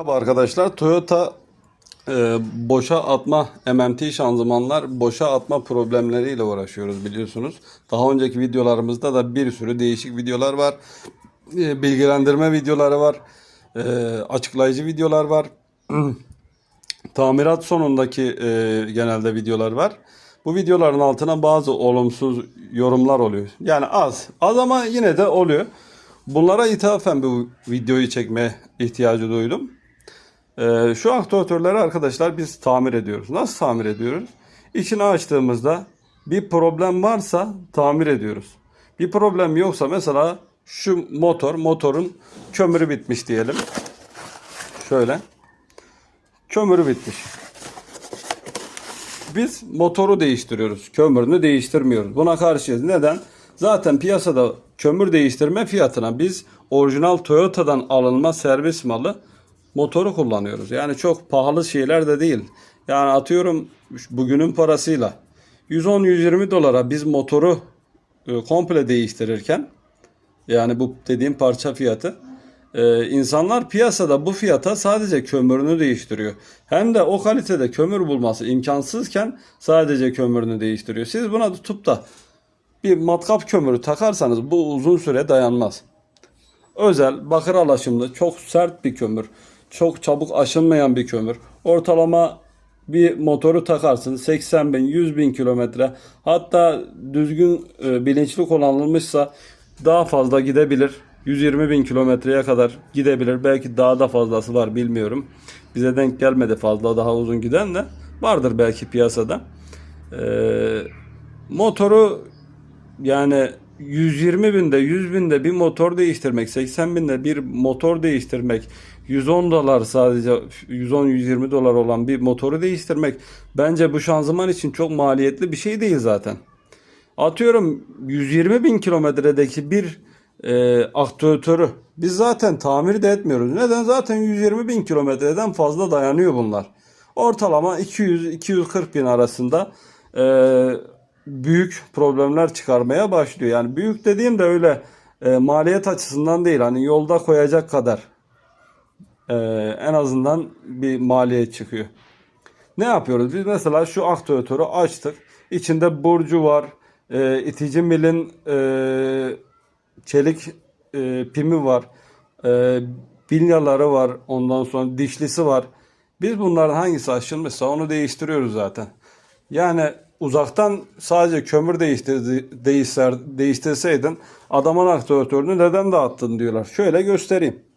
Merhaba arkadaşlar. Toyota e, boşa atma MMT şanzımanlar boşa atma problemleriyle uğraşıyoruz biliyorsunuz. Daha önceki videolarımızda da bir sürü değişik videolar var. E, bilgilendirme videoları var. E, açıklayıcı videolar var. Tamirat sonundaki e, genelde videolar var. Bu videoların altına bazı olumsuz yorumlar oluyor. Yani az. Az ama yine de oluyor. Bunlara ithafen bu videoyu çekmeye ihtiyacı duydum. Ee, şu aktuatörleri arkadaşlar biz tamir ediyoruz. Nasıl tamir ediyoruz? İçini açtığımızda bir problem varsa tamir ediyoruz. Bir problem yoksa mesela şu motor, motorun kömürü bitmiş diyelim. Şöyle. Kömürü bitmiş. Biz motoru değiştiriyoruz. Kömürünü değiştirmiyoruz. Buna karşıyız. Neden? Zaten piyasada kömür değiştirme fiyatına biz orijinal Toyota'dan alınma servis malı motoru kullanıyoruz. Yani çok pahalı şeyler de değil. Yani atıyorum bugünün parasıyla 110-120 dolara biz motoru e, komple değiştirirken yani bu dediğim parça fiyatı ee, insanlar piyasada bu fiyata sadece kömürünü değiştiriyor. Hem de o kalitede kömür bulması imkansızken sadece kömürünü değiştiriyor. Siz buna tutup da bir matkap kömürü takarsanız bu uzun süre dayanmaz. Özel bakır alaşımlı çok sert bir kömür. Çok çabuk aşınmayan bir kömür. Ortalama bir motoru takarsın 80 bin 100 bin kilometre hatta düzgün e, bilinçli kullanılmışsa daha fazla gidebilir. 120 bin kilometreye kadar gidebilir. Belki daha da fazlası var bilmiyorum. Bize denk gelmedi fazla daha uzun giden de. Vardır belki piyasada. Ee, motoru yani 120 binde 100 binde bir motor değiştirmek 80 binde bir motor değiştirmek 110 dolar sadece 110-120 dolar olan bir motoru değiştirmek bence bu şanzıman için çok maliyetli bir şey değil zaten. Atıyorum 120 bin kilometredeki bir e, aktüatörü biz zaten tamir de etmiyoruz. Neden? Zaten 120 bin kilometreden fazla dayanıyor bunlar. Ortalama 200-240 bin arasında e, büyük problemler çıkarmaya başlıyor. Yani büyük dediğim de öyle e, maliyet açısından değil. Hani yolda koyacak kadar e, en azından bir maliyet çıkıyor. Ne yapıyoruz? Biz mesela şu aktüatörü açtık. İçinde burcu var. E, itici milin e, çelik e, pimi var. E, bilyaları var. Ondan sonra dişlisi var. Biz bunların hangisi aşınmışsa onu değiştiriyoruz zaten. Yani uzaktan sadece kömür değiştirdi, değiştir, değiştirseydin adamın aktüatörünü neden dağıttın diyorlar. Şöyle göstereyim.